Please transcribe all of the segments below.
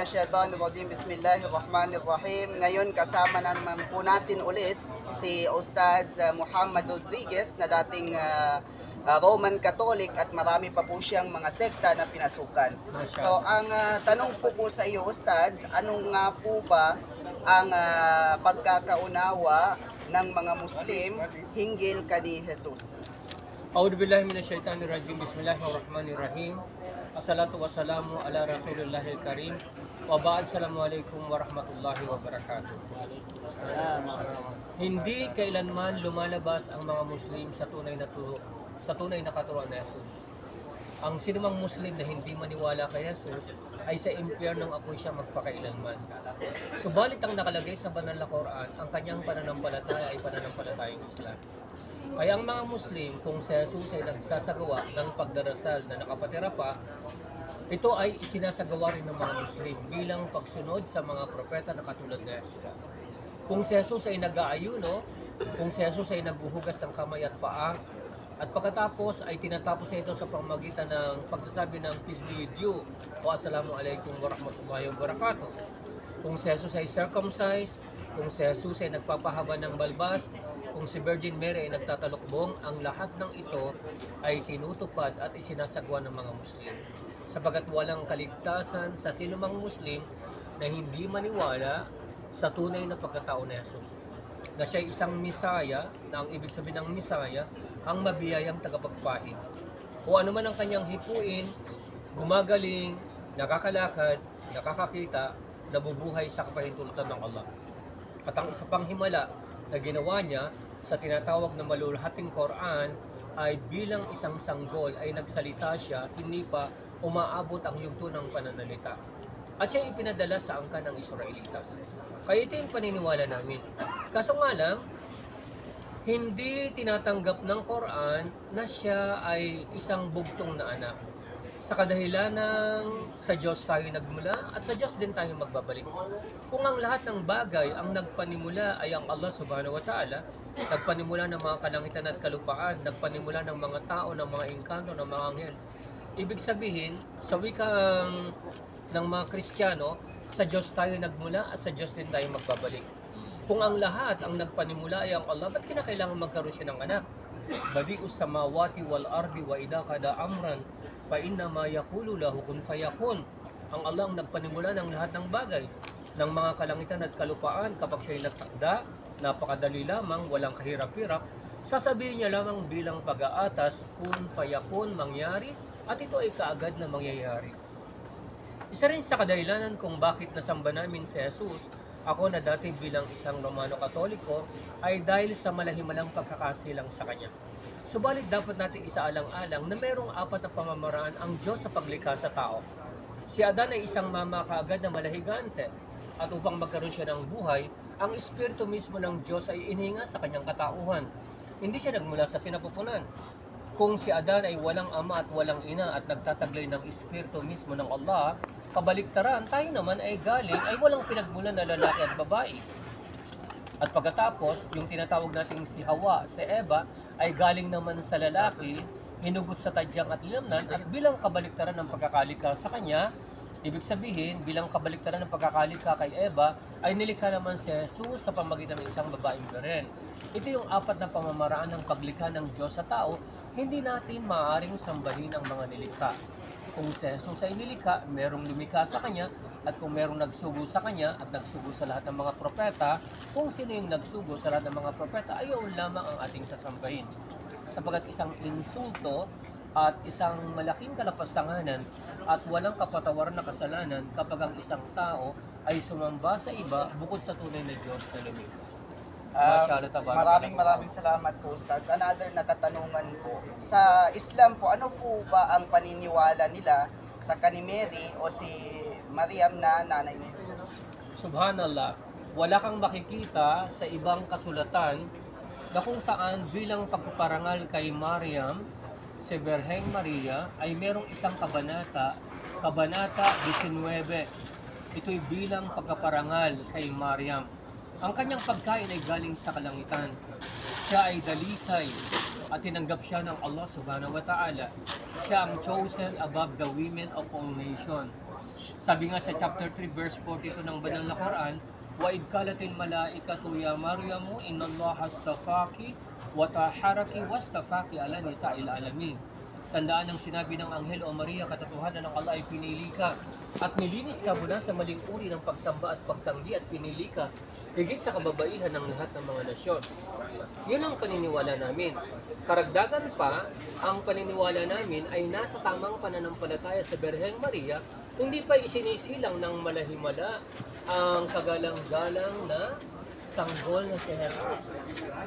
Shaitanirrajim. Bismillahirrahmanirrahim. Ngayon kasama naman po natin ulit si Ustaz uh, Muhammad Rodriguez na dating uh, Roman Catholic at marami pa po siyang mga sekta na pinasukan. So ang uh, tanong po po sa iyo Ustaz, anong nga po ba ang uh, pagkakaunawa ng mga Muslim hinggil kani Jesus? A'udhu billahi minasyaitanir rajim. Bismillahirrahmanirrahim. Assalatu wassalamu ala Rasulullahil Karim. Wa ba'd. Assalamualaikum warahmatullahi wabarakatuh. Hindi kailanman lumalabas ang mga Muslim sa tunay na turo, sa tunay na katuruan ni Jesus. Ang sinumang Muslim na hindi maniwala kay Jesus ay sa impyernong apoy siya magpakailanman. Subalit ang nakalagay sa banal na Quran, ang kanyang pananampalataya ay pananampalatayang Islam. Kaya ang mga Muslim, kung si Jesus ay nagsasagawa ng pagdarasal na nakapatira pa, ito ay isinasagawa rin ng mga Muslim bilang pagsunod sa mga propeta na katulad ni Jesus. Kung si Jesus ay nag-aayuno, kung si Jesus ay naghuhugas ng kamay at paa, at pagkatapos ay tinatapos niya ito sa pamagitan ng pagsasabi ng peace be with you o assalamu alaikum warahmatullahi wabarakatuh. Kung si Jesus ay circumcised, kung si Jesus ay nagpapahaba ng balbas, kung si Virgin Mary ay nagtatalukbong, ang lahat ng ito ay tinutupad at isinasagwa ng mga Muslim. Sapagat walang kaligtasan sa sinumang Muslim na hindi maniwala sa tunay na pagkatao ni Jesus. Na siya isang misaya, na ang ibig sabihin ng misaya, ang mabiyayang tagapagpahid. O ano man ang kanyang hipuin, gumagaling, nakakalakad, nakakakita, nabubuhay sa kapahintulutan ng Allah. At ang isa pang himala na ginawa niya sa tinatawag na malulhating Quran ay bilang isang sanggol ay nagsalita siya, hindi pa umaabot ang yugto ng pananalita. At siya ipinadala sa angka ng Israelitas. Kaya ito yung paniniwala namin. Kaso nga lang, hindi tinatanggap ng Quran na siya ay isang bugtong na anak. Sa kadahilan ng sa Diyos tayo nagmula at sa Diyos din tayo magbabalik. Kung ang lahat ng bagay ang nagpanimula ay ang Allah subhanahu wa ta'ala, nagpanimula ng mga kalangitan at kalupaan, nagpanimula ng mga tao, ng mga engkanto, ng mga anghel. Ibig sabihin, sa wikang ng mga Kristiyano, sa Diyos tayo nagmula at sa Diyos din tayo magbabalik. Kung ang lahat ang nagpanimula ay ang Allah, ba't kinakailangan magkaroon siya ng anak? Badi'us samawati wal ardi wa idha kada amran fa inna ma yaqulu lahu kun fayakun. Ang Allah ang nagpanimula ng lahat ng bagay ng mga kalangitan at kalupaan kapag siya'y nagtakda, napakadali lamang, walang kahirap-hirap, sasabihin niya lamang bilang pag-aatas kun fayakun mangyari at ito ay kaagad na mangyayari. Isa rin sa kadahilanan kung bakit nasamba namin si Jesus, ako na dati bilang isang Romano Katoliko, ay dahil sa malahimalang pagkakasilang sa Kanya. Subalit dapat natin isaalang-alang na mayroong apat na pamamaraan ang Diyos sa paglikha sa tao. Si Adan ay isang mama kaagad na malahigante at upang magkaroon siya ng buhay, ang Espiritu mismo ng Diyos ay ininga sa kanyang katauhan. Hindi siya nagmula sa sinapupunan. Kung si Adan ay walang ama at walang ina at nagtataglay ng Espiritu mismo ng Allah, kabaliktaran, tayo naman ay galing ay walang pinagmulan na lalaki at babae. At pagkatapos, yung tinatawag nating si Hawa, si Eva, ay galing naman sa lalaki, hinugot sa tadyang at linamnan, at bilang kabaliktaran ng pagkakalika sa kanya, ibig sabihin, bilang kabaliktaran ng pagkakalika kay Eva, ay nilikha naman si Jesus sa pamagitan ng isang babaeng beren. Ito yung apat na pamamaraan ng paglikha ng Diyos sa tao, hindi natin maaaring sambahin ang mga nilikha. Kung si Jesus ay nilikha, merong lumikha sa kanya, at kung merong nagsugo sa kanya at nagsugo sa lahat ng mga propeta, kung sino yung nagsugo sa lahat ng mga propeta, ay yun lamang ang ating sasambahin. Sapagat isang insulto at isang malaking kalapastanganan at walang kapatawaran na kasalanan kapag ang isang tao ay sumamba sa iba bukod sa tunay na Diyos na lumikha. Um, maraming ng- maraming salamat po Ustaz. Another na katanungan po. Sa Islam po, ano po ba ang paniniwala nila sa kani Mary o si Mariam na nanay ni Jesus? Subhanallah, wala kang makikita sa ibang kasulatan na kung saan bilang pagpaparangal kay Mariam, si Berheng Maria, ay merong isang kabanata, kabanata 19. Ito'y bilang pagpaparangal kay Mariam. Ang kanyang pagkain ay galing sa kalangitan. Siya ay dalisay at tinanggap siya ng Allah subhanahu wa ta'ala. Siya ang chosen above the women of all nations. Sabi nga sa chapter 3 verse 42 ng banal na Quran, kalatil malaikatu ya Maryamu inna Allah astafaki wa taharaki wastafaki ala nisa'il alamin. Tandaan ang sinabi ng anghel o Maria, katotohanan ng Allah ay pinili ka at nilinis ka mula sa maling uri ng pagsamba at pagtanggi at pinili ka higit sa kababaihan ng lahat ng mga nasyon. Yun ang paniniwala namin. Karagdagan pa, ang paniniwala namin ay nasa tamang pananampalataya sa Berheng Maria, hindi pa isinisilang ng malahimala ang kagalang-galang na sanggol na si Jesus.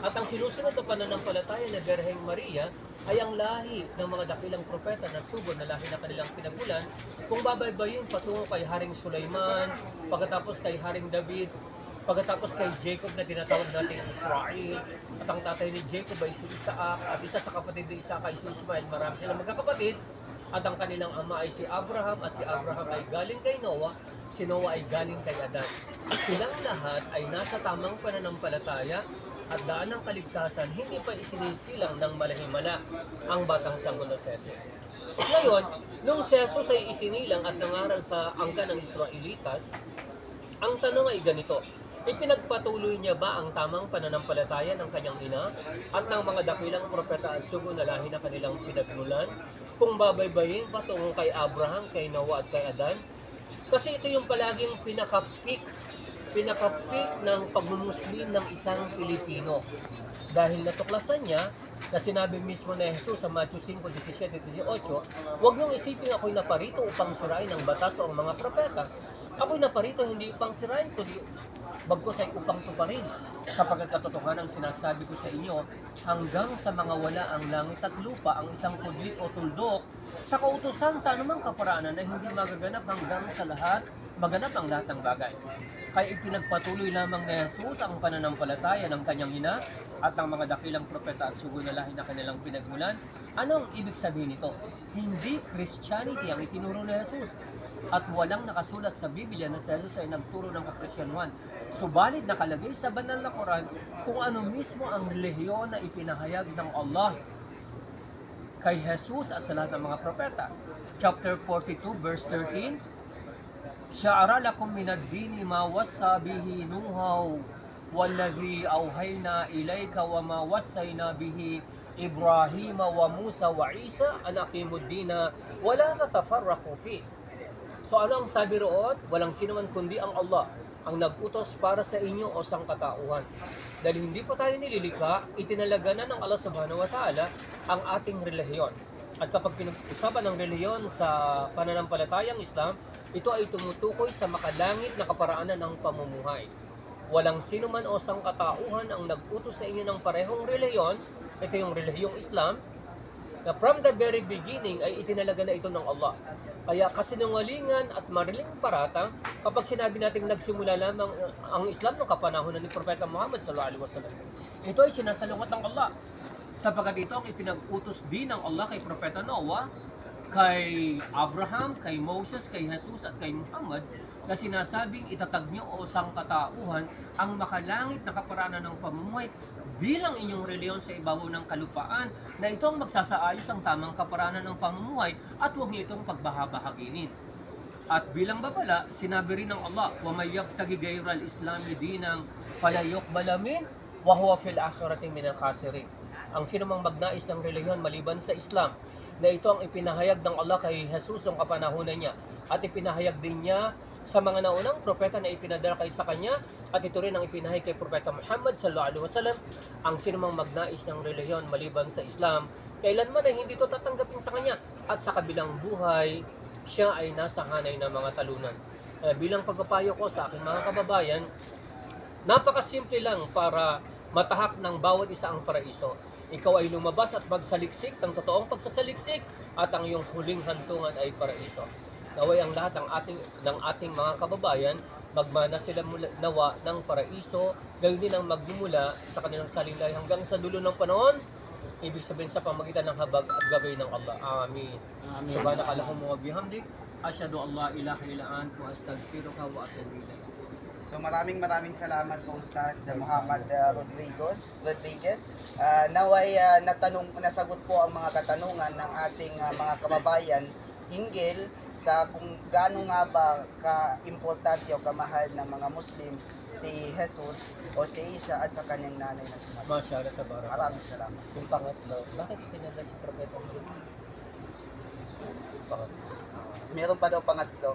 At ang sinusunod na pananampalataya na Berheng Maria ay ang lahi ng mga dakilang propeta na sugod na lahi na kanilang pinagulan. Kung babaybayin patungo kay Haring Sulaiman, pagkatapos kay Haring David, pagkatapos kay Jacob na tinatawag natin Israel, at ang tatay ni Jacob ay si Isaac, at isa sa kapatid ni Isaac ay si Ismael, marami silang magkakapatid, at ang kanilang ama ay si Abraham, at si Abraham ay galing kay Noah, si Noah ay galing kay Adan. Silang lahat ay nasa tamang pananampalataya at daan ng kaligtasan, hindi pa isinisilang ng malahimala ang batang sanggol na si Jesus. Ngayon, nung si Jesus ay isinilang at nangaral sa angka ng Israelitas, ang tanong ay ganito, ipinagpatuloy niya ba ang tamang pananampalataya ng kanyang ina at ng mga dakilang propeta at sugo na lahi na kanilang pinagmulan? Kung babaybayin patungo kay Abraham, kay Noah at kay Adan? Kasi ito yung palaging pinaka-peak, pinaka-peak ng pagmumuslim ng isang Pilipino. Dahil natuklasan niya na sinabi mismo na Jesus sa Matthew 5, 17, 18, huwag niyong isipin ako'y naparito upang sirain ang batas o ang mga propeta. Ako'y naparito hindi upang sirain, kundi bagkos ay upang tuparin. Sapagkat katotohanan sinasabi ko sa inyo, hanggang sa mga wala ang langit at lupa, ang isang kudlit o tuldok, sa kautusan sa anumang kaparaanan na hindi magaganap hanggang sa lahat, maganap ang lahat ng bagay. Kaya ipinagpatuloy lamang ni Jesus ang pananampalataya ng kanyang ina at ng mga dakilang propeta at sugo na kanilang pinagmulan. Anong ibig sabihin nito? Hindi Christianity ang itinuro ni Jesus. At walang nakasulat sa Biblia na si Jesus ay nagturo ng kakristyanuhan. Subalit nakalagay sa banal na Quran kung ano mismo ang relihiyon na ipinahayag ng Allah kay Jesus at sa lahat ng mga propeta. Chapter 42 verse 13, Sya'ara lakum minad dini ma wasa bihi nuhaw والذي أوحينا إليك وما وصينا به إبراهيم وموسى وعيسى أن أقيموا الدين ولا تتفرقوا فيه So ano ang sabi roon? Walang sino man kundi ang Allah ang nag-utos para sa inyo o sangkatauhan. Dahil hindi pa tayo nililikha, itinalaga na ng Allah subhanahu wa ta'ala ang ating relihiyon. At kapag pinag-usapan ng relihiyon sa pananampalatayang Islam, ito ay tumutukoy sa makalangit na kaparaanan ng pamumuhay. Walang sino man o sangkatauhan ang nag-utos sa inyo ng parehong relihiyon, ito yung relihiyong Islam, na from the very beginning ay itinalaga na ito ng Allah. Kaya kasinungalingan at mariling paratang kapag sinabi nating nagsimula lamang ang Islam ng kapanahonan ni Propeta Muhammad sallallahu alaihi wasallam. Ito ay sinasalungat ng Allah. Sapagkat ito ang ipinag-utos din ng Allah kay Propeta Noah, kay Abraham, kay Moses, kay Jesus at kay Muhammad na sinasabing itatag niyo o sangkatauhan ang makalangit na kaparaanan ng pamumuhay bilang inyong reliyon sa ibabaw ng kalupaan na ito ang magsasaayos ang tamang kaparaanan ng pamumuhay at huwag niyo itong pagbahabahaginin. At bilang babala, sinabi rin ng Allah, وَمَنْ يَبْتَغِ غَيْرَ الْإِسْلَامِ دِينًا فَلَا يُقْبَلَ مِنْهُ وَهُوَ فِي الْآخِرَةِ مِنَ الْخَاسِرِينَ ang sino mang magnais ng reliyon maliban sa Islam, na ito ang ipinahayag ng Allah kay Jesus ang kapanahunan niya. At ipinahayag din niya sa mga naunang propeta na ipinadala kay sa kanya at ito rin ang ipinahayag kay propeta Muhammad sallallahu alaihi wasallam ang sino mang magnais ng reliyon maliban sa Islam. Kailanman ay hindi ito tatanggapin sa kanya at sa kabilang buhay siya ay nasa hanay ng mga talunan. Eh, bilang pagpapayo ko sa aking mga kababayan napakasimple lang para matahak ng bawat isa ang paraiso. Ikaw ay lumabas at magsaliksik ng totoong pagsasaliksik at ang iyong huling hantungan ay paraiso. Naway ang lahat ng ating ng ating mga kababayan magmana sila mula, nawa ng paraiso, gayon din ang magmumula sa kanilang salinlay hanggang sa dulo ng panahon. Ibig sabihin sa pamagitan ng habag at gabay ng Allah. Amin. Amin. Subhanakallahumma wa bihamdik. Asyhadu an la ilaha illa anta wa astaghfiruka wa atubu ilaik. So maraming maraming salamat po Ustad sa Muhammad uh, Rodriguez. Rodriguez. Uh, naway uh, natanong nasagot po ang mga katanungan ng ating uh, mga kababayan hinggil sa kung gaano nga ba ka-importante o kamahal ng mga Muslim si Jesus o si Isa at sa kanyang nanay na si Maria. Mashallah, tabarak. Maraming salamat. Yung pangatlo, bakit pinadala si Propeta? Pangatlo. Meron pa daw pangatlo.